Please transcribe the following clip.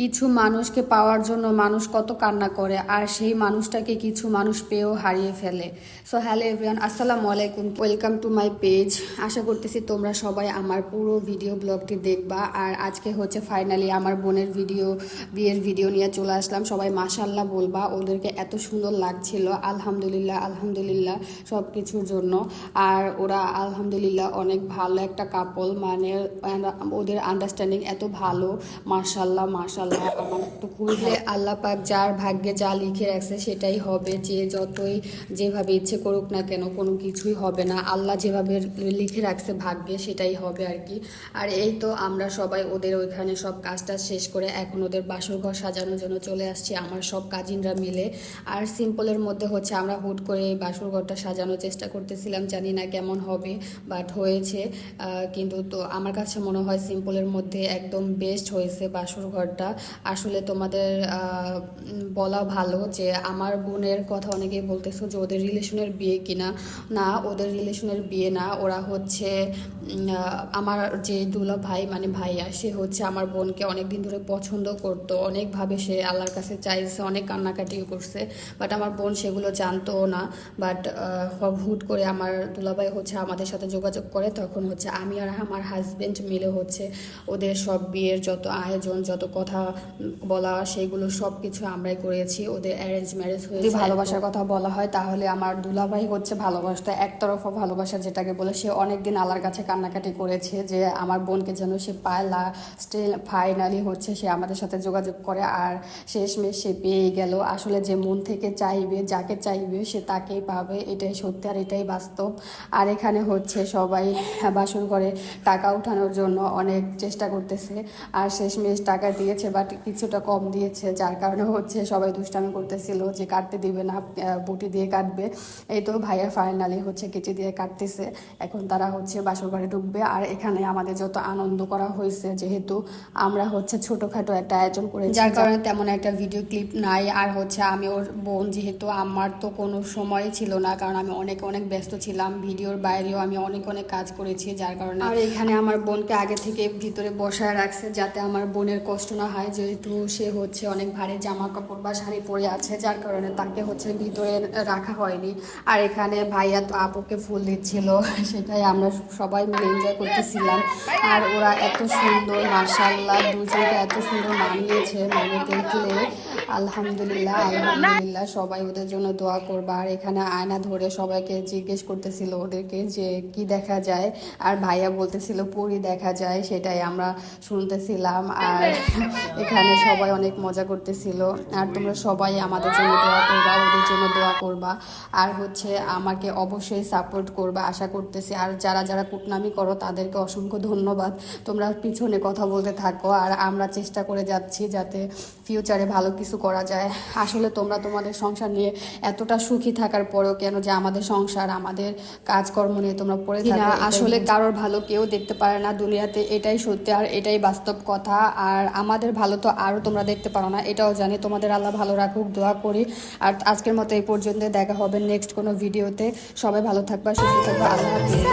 কিছু মানুষকে পাওয়ার জন্য মানুষ কত কান্না করে, আর সেই মানুষটাকে কিছু মানুষ পেয়েও হারিয়ে ফেলে। সো হ্যালো এভরিওয়ান আসসালামু আলাইকুম ওয়েলকাম টু মাই পেজ আশা করতেছি তোমরা সবাই আমার পুরো ভিডিও ব্লগটি দেখবা। আর আজকে হচ্ছে ফাইনালি আমার বোনের ভিডিও বিয়ের ভিডিও নিয়ে চলে আসলাম। সবাই মাশাল্লাহ বলবা, ওদেরকে এত সুন্দর লাগছিল। আলহামদুলিল্লাহ আলহামদুলিল্লাহ সব কিছুর জন্য। আর ওরা আলহামদুলিল্লাহ অনেক ভালো একটা কাপল মানে ওদের আন্ডারস্ট্যান্ডিং এত ভালো। মাশাল্লাহ মাশাল্লাহ খুবই আল্লাহ পাক যার ভাগ্যে যা লিখে রাখছে সেটাই হবে। যে যতই যেভাবে ইচ্ছে করুক না কেন কোনো কিছুই হবে না। আল্লাহ যেভাবে লিখে রাখছে ভাগ্যে সেটাই হবে আর কি। আর এই তো আমরা সবাই ওদের ওইখানে সব কাজটা শেষ করে এখন ওদের বাসর ঘর সাজানোর জন্য চলে আসছি, আমার সব কাজিনরা মিলে। আর সিম্পলের মধ্যে হচ্ছে আমরা হুট করে এই বাসর ঘরটা সাজানোর চেষ্টা করতেছিলাম, জানি না কেমন হবে বাট হয়েছে। কিন্তু তো আমার কাছে মনে হয় সিম্পলের মধ্যে একদম বেস্ট হয়েছে বাসর ঘরটা আসলে তোমাদের বলা ভালো যে আমার বোনের কথা অনেকেই বলতেছো যে ওদের রিলেশনের বিয়ে কিনা। না, ওদের রিলেশনের বিয়ে না। ওরা হচ্ছে আমার যে দুলা ভাই মানে ভাইয়া, সে হচ্ছে আমার বোনকে অনেক দিন ধরে পছন্দ করতো। অনেকভাবে সে আল্লাহর কাছে চাইছে, অনেক কান্নাকাটিও করছে। বাট আমার বোন সেগুলো জানতোও না। বাট হুট করে আমার দুলাভাই হচ্ছে আমাদের সাথে যোগাযোগ করে। তখন হচ্ছে আমি আর আমার হাজবেন্ড মিলে হচ্ছে ওদের সব বিয়ের যত আয়োজন, যত কথা বলা, সেগুলো সব কিছু আমরাই করেছি। ওদের অ্যারেঞ্জ ম্যারেজ হয়েছে। ভালোবাসার কথা বলা হয়, তাহলে আমার দুলাভাই হচ্ছে ভালোবাসা একতরফা ভালোবাসা যেটাকে বলে, সে অনেকদিন আলার কাছে কান্নাকাটি করেছে যে, আমার বোনকে যেন সে পায়। লাস্টে ফাইনালি হচ্ছে সে আমাদের সাথে যোগাযোগ করে আর শেষমেশ সে পেয়ে গেল। আসলে যে মন থেকে চাইবে, যাকে চাইবে, সে তাকেই পাবে। এটাই সত্যি আর এটাই বাস্তব। আর এখানে হচ্ছে সবাই বাসন করে টাকা উঠানোর জন্য অনেক চেষ্টা করতেছে। আর শেষমেশ টাকা দিয়েছে বাট কিছুটা কম দিয়েছে যার কারণে হচ্ছে সবাই দুষ্টামি করতেছিল যে কাটতে দিবে না বটি দিয়ে কাটবে। এই তো ভাইয়া ফাইনালি হচ্ছে কেচি দিয়ে কাটতেছে। এখন তারা হচ্ছে বাসর ঘরে ঢুকবে। আর এখানে আমাদের যত আনন্দ করা হয়েছে যেহেতু আমরা হচ্ছে ছোটোখাটো একটা আয়োজন করেছি। যার কারণে তেমন একটা ভিডিও ক্লিপ নাই। আর হচ্ছে আমি ওর বোন যেহেতু আমার তো কোনো সময় ছিল না কারণ আমি অনেক অনেক ব্যস্ত ছিলাম। ভিডিওর বাইরেও আমি অনেক অনেক কাজ করেছি যার কারণে আর এখানে আমার বোনকে আগে থেকে ভিতরে বসায় রাখছে যাতে আমার বোনের কষ্ট না হয়। যেহেতু সে হচ্ছে অনেক ভারী জামা কাপড় বা শাড়ি পরে আছে, যার কারণে তাকে হচ্ছে ভিতরে রাখা হয়নি। আর এখানে ভাইয়া তো আপুকে ফুল দিচ্ছিল, সেটাই আমরা সবাই মিলে এনজয় করতেছিলাম। আর ওরা এত সুন্দর মার্শাল্লাহ দুজনকে এত সুন্দর মানিয়েছে মানে দেখলে আলহামদুলিল্লাহ আলহামদুলিল্লাহ, সবাই ওদের জন্য দোয়া করবা। আর এখানে আয়না ধরে সবাইকে জিজ্ঞেস করতেছিল ওদেরকে যে কি দেখা যায়। আর ভাইয়া বলতেছিল, পরি দেখা যায়, সেটাই আমরা শুনতেছিলাম। আর এখানে সবাই অনেক মজা করতেছিল। আর তোমরা সবাই আমাদের জন্য দোয়া করবা, ওদের জন্য দোয়া করবা। আর হচ্ছে আমাকে অবশ্যই সাপোর্ট করবা, আশা করতেছি। আর যারা যারা কুটনামি করো, তাদেরকে অসংখ্য ধন্যবাদ। তোমরা পিছনে কথা বলতে থাকো, আর আমরা চেষ্টা করে যাচ্ছি যাতে ফিউচারে ভালো কিছু করা যায়। আসলে তোমরা তোমাদের সংসার নিয়ে এতটা সুখী থাকার পরেও কেন যে আমাদের সংসার আমাদের কাজকর্ম নিয়ে তোমরা পড়ে থাকো আসলে কারোর ভালো কেউ দেখতে পারে না দুনিয়াতে এটাই সত্যি আর এটাই বাস্তব কথা। আর আমাদের ভালো তো আরও তোমরা দেখতে পারো না এটাও জানি। তোমাদের আল্লাহ ভালো রাখুক দোয়া করি। আর আজকের মতো এই পর্যন্ত দেখা হবে নেক্সট কোনো ভিডিওতে। সবাই ভালো থাকবা সুস্থ থাকবা আল্লাহ হাফিজ।